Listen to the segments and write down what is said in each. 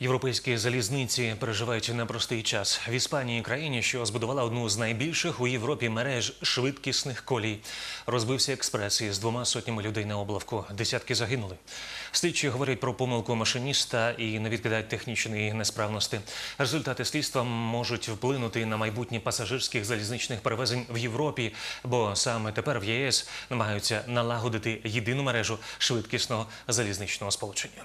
Європейські залізниці переживають непростий час. В Іспанії країні, що збудувала одну з найбільших у Європі мереж швидкісних колій, розбився експрес із двома сотнями людей на облавку. Десятки загинули. Слідчі говорять про помилку машиніста і не відкидають технічної несправності. Результати слідства можуть вплинути на майбутнє пасажирських залізничних перевезень в Європі, бо саме тепер в ЄС намагаються налагодити єдину мережу швидкісного залізничного сполучення.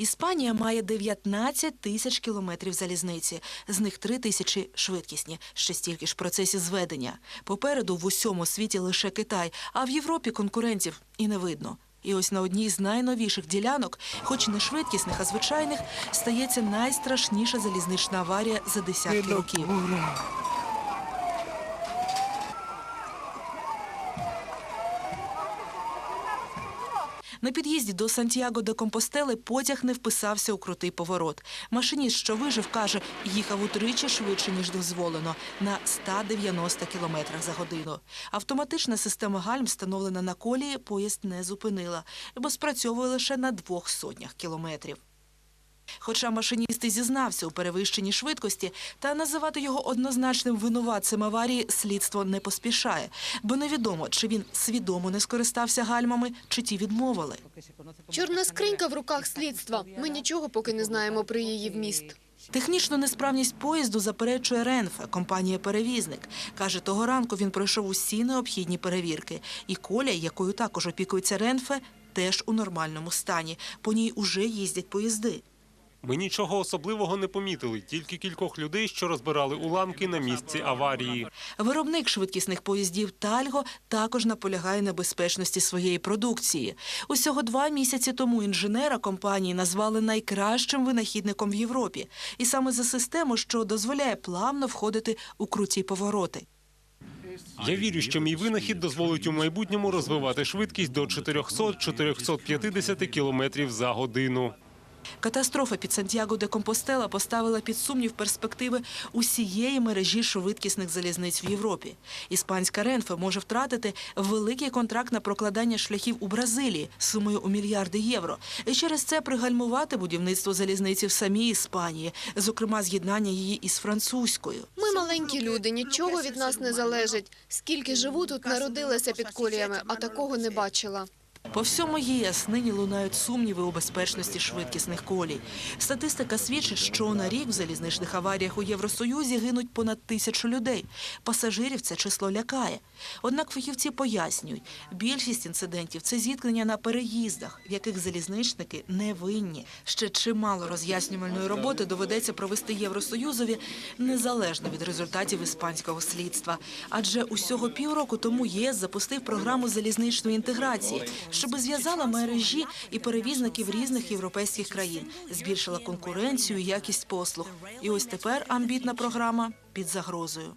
Іспанія має 19 тисяч кілометрів залізниці, з них 3 тисячі швидкісні, ще стільки ж в процесі зведення. Попереду в усьому світі лише Китай, а в Європі конкурентів і не видно. І ось на одній з найновіших ділянок, хоч не швидкісних, а звичайних, стається найстрашніша залізнична аварія за десятки років. На під'їзді до Сантьяго де Компостели потяг не вписався у крутий поворот. Машиніст, що вижив, каже, їхав утричі швидше, ніж дозволено, на 190 кілометрах за годину. Автоматична система гальм, встановлена на колії, поїзд не зупинила, бо спрацьовує лише на двох сотнях кілометрів. Хоча машиніст і зізнався у перевищенні швидкості, та називати його однозначним винуватцем аварії слідство не поспішає, бо невідомо, чи він свідомо не скористався гальмами, чи ті відмовили. Чорна скринька в руках слідства. Ми нічого поки не знаємо про її вміст. Технічну несправність поїзду заперечує Ренфе, компанія-перевізник. Каже, того ранку він пройшов усі необхідні перевірки. І коля, якою також опікується Ренфе, теж у нормальному стані. По ній уже їздять поїзди. Ми нічого особливого не помітили, тільки кількох людей, що розбирали уламки на місці аварії. Виробник швидкісних поїздів Тальго також наполягає на безпечності своєї продукції. Усього два місяці тому інженера компанії назвали найкращим винахідником в Європі, і саме за систему, що дозволяє плавно входити у круті повороти. Я вірю, що мій винахід дозволить у майбутньому розвивати швидкість до 400-450 км за годину. Катастрофа під Сантьяго де Компостела поставила під сумнів перспективи усієї мережі швидкісних залізниць в Європі. Іспанська Ренфе може втратити великий контракт на прокладання шляхів у Бразилії сумою у мільярди євро. І через це пригальмувати будівництво залізниці в самій Іспанії, зокрема з'єднання її із французькою. Ми маленькі люди, нічого від нас не залежить. Скільки живу тут, народилася під коліями, а такого не бачила. По всьому ЄС нині лунають сумніви у безпечності швидкісних колій. Статистика свідчить, що на рік в залізничних аваріях у Євросоюзі гинуть понад тисячу людей. Пасажирів це число лякає. Однак фахівці пояснюють, більшість інцидентів це зіткнення на переїздах, в яких залізничники не винні. Ще чимало роз'яснювальної роботи доведеться провести Євросоюзові незалежно від результатів іспанського слідства. Адже усього півроку тому ЄС запустив програму залізничної інтеграції, щоб зв'язала мережі і перевізників різних європейських країн, збільшила конкуренцію і якість послуг. І ось тепер амбітна програма під загрозою.